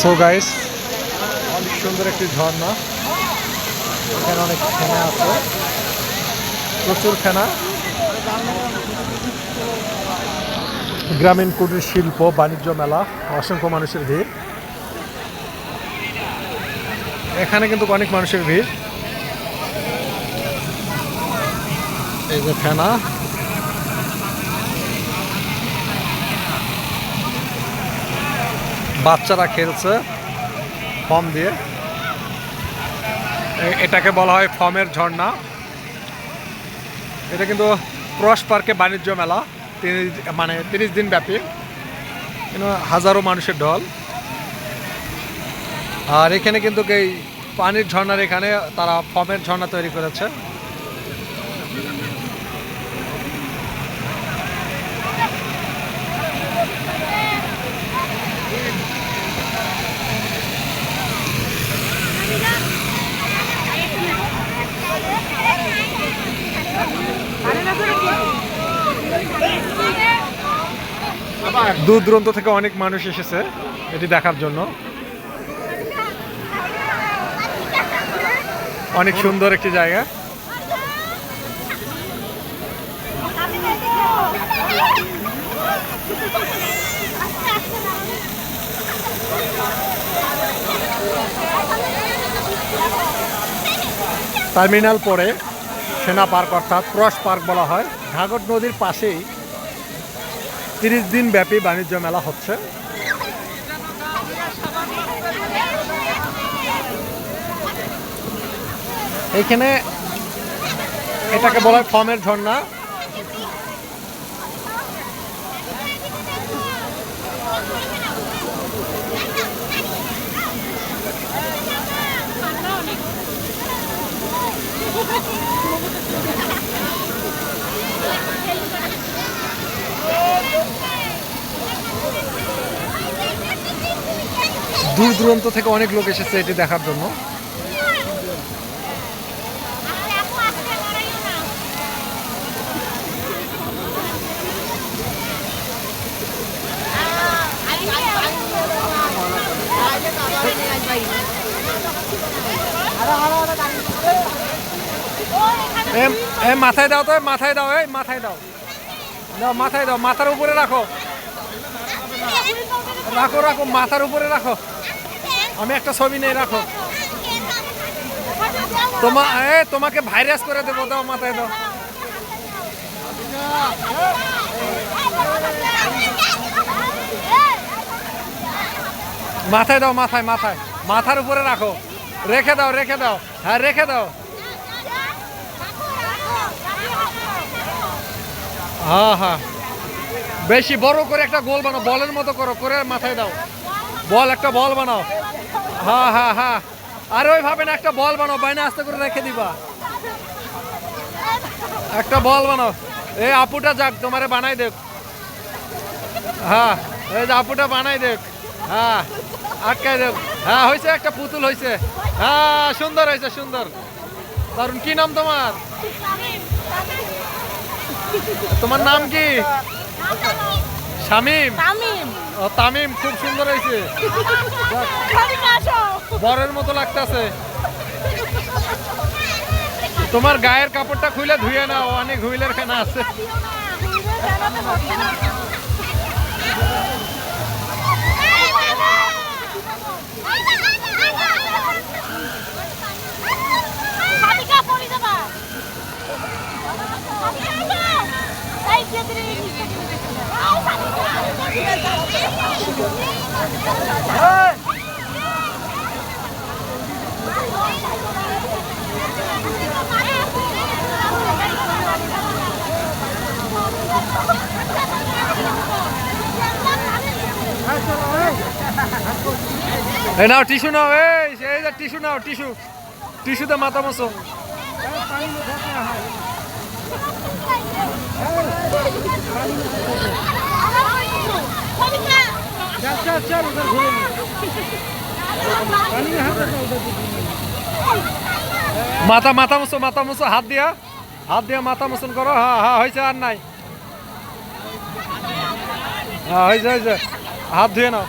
So guys অনেক সুন্দর একটি ঝর্ণা। এখানে অনেক ফেনা আছে। প্রচুর ফেনা। গ্রামীণ কুটির শিল্প, বাণিজ্য মেলা, অসংখ্য মানুষের ভিড়। এখানে কিন্তু অনেক মানুষের ভিড়। এই যে ফেনা। বাচ্চারা খেলছে ফর্ম দিয়ে। এটাকে বলা হয় ফর্মের ঝর্ণা। এটা কিন্তু ক্রস পার্কে বাণিজ্য মেলা, তিরিশ মানে তিরিশ দিন ব্যাপী। কিন্তু হাজারো মানুষের ঢল। আর এখানে কিন্তু এই পানির ঝর্ণার এখানে তারা ফর্মের ঝর্ণা তৈরি করেছে। দূর দূরান্ত থেকে অনেক মানুষ এসেছে এটি দেখার জন্য। অনেক সুন্দর একটি জায়গা। টার্মিনাল পরে সেনা পার্ক অর্থাৎ ক্রস পার্ক বলা হয়। ঘাগট নদীর পাশেই তিরিশ দিন ব্যাপী বাণিজ্য মেলা হচ্ছে। এখানে এটাকে বলা হয় ফর্মের ঝর্ণা। দূর দূরান্ত থেকে অনেক লোক এসেছে এটি দেখার জন্য। মাথায় দাও তো, মাথায় দাও, এই, মাথায় দাও। দাও, মাথায় দাও, মাথার উপরে রাখো। রাখো রাখো, মাথার উপরে রাখো। আমি একটা ছবি নেই রাখো। তোমা এ, তোমাকে ভাইরাস করে দেবো, দাও মাথায় দাও। মাথায় দাও, মাথায় মাথায়। মাথার উপরে রাখো। রেখে দাও রেখে দাও। হ্যাঁ রেখে দাও। হ্যাঁ হ্যাঁ। বেশি বড় করে একটা গোল বানাও, বলের মতো করো, করে মাথায় দাও। বল একটা বল বানাও। হ্যাঁ হ্যাঁ হ্যাঁ আর না একটা বল বানাও বাইনা আস্তে করে রেখে দিবা। একটা বল বানাও। এই আপুটা যাক তোমারে বানাই দেখ। হ্যাঁ এই যে আপুটা বানাই দেখ। হ্যাঁ আটকাই দেখ। হ্যাঁ হয়েছে একটা পুতুল হয়েছে হ্যাঁ সুন্দর হয়েছে সুন্দর। দারুণ কি নাম তোমার? তোমার নাম কি? শামিম। তামিম ও তামিম খুব সুন্দর হয়েছে। বরের মতো লাগতেছে। তোমার গায়ের কাপড়টা খুলে ধুয়ে নাও অনেক হুইলের খানা আছে। দেবা। এই নাও টিস্যু নাও এই এই যে টিস্যু নাও টিস্যু। টিস্যুতে মাথা মশো মাথা মাথা মুছো মাথা মুছো, হাত দিয়া। হাত দিয়া মাথা মোচন করো। হ্যাঁ হ্যাঁ হয়েছে আর নাই। হ্যাঁ হয়েছে হয়েছে। হাত ধুয়ে নাও।